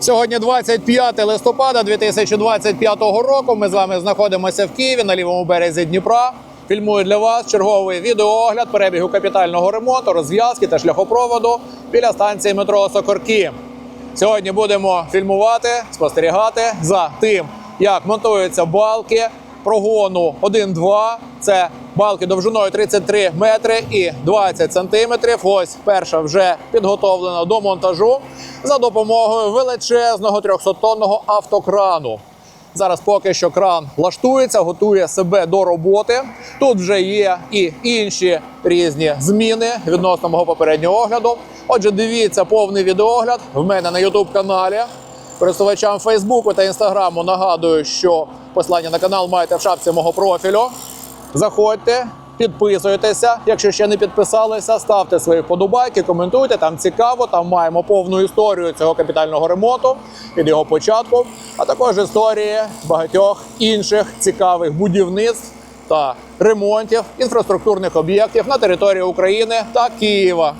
Сьогодні 25 листопада 2025 року. Ми з вами знаходимося в Києві на лівому березі Дніпра. Фільмую для вас черговий відеоогляд перебігу капітального ремонту, розв'язки та шляхопроводу біля станції метро Сокорки. Сьогодні будемо фільмувати, спостерігати за тим, як монтуються балки прогону 1-2. Це балки довжиною 33 метри і 20 сантиметрів. Ось перша вже підготовлена до монтажу за допомогою величезного 300-тонного автокрану. Зараз поки що кран лаштується, готує себе до роботи. Тут вже є і інші різні зміни відносно мого попереднього огляду. Отже, дивіться повний відеогляд в мене на youtube каналі. Користувачам Фейсбуку та Інстаграму нагадую, що посилання на канал маєте в шапці мого профілю. Заходьте, підписуйтеся. Якщо ще не підписалися, ставте свої вподобайки, коментуйте. Там цікаво. Там маємо повну історію цього капітального ремонту від його початку, а також історії багатьох інших цікавих будівництв та ремонтів інфраструктурних об'єктів на території України та Києва.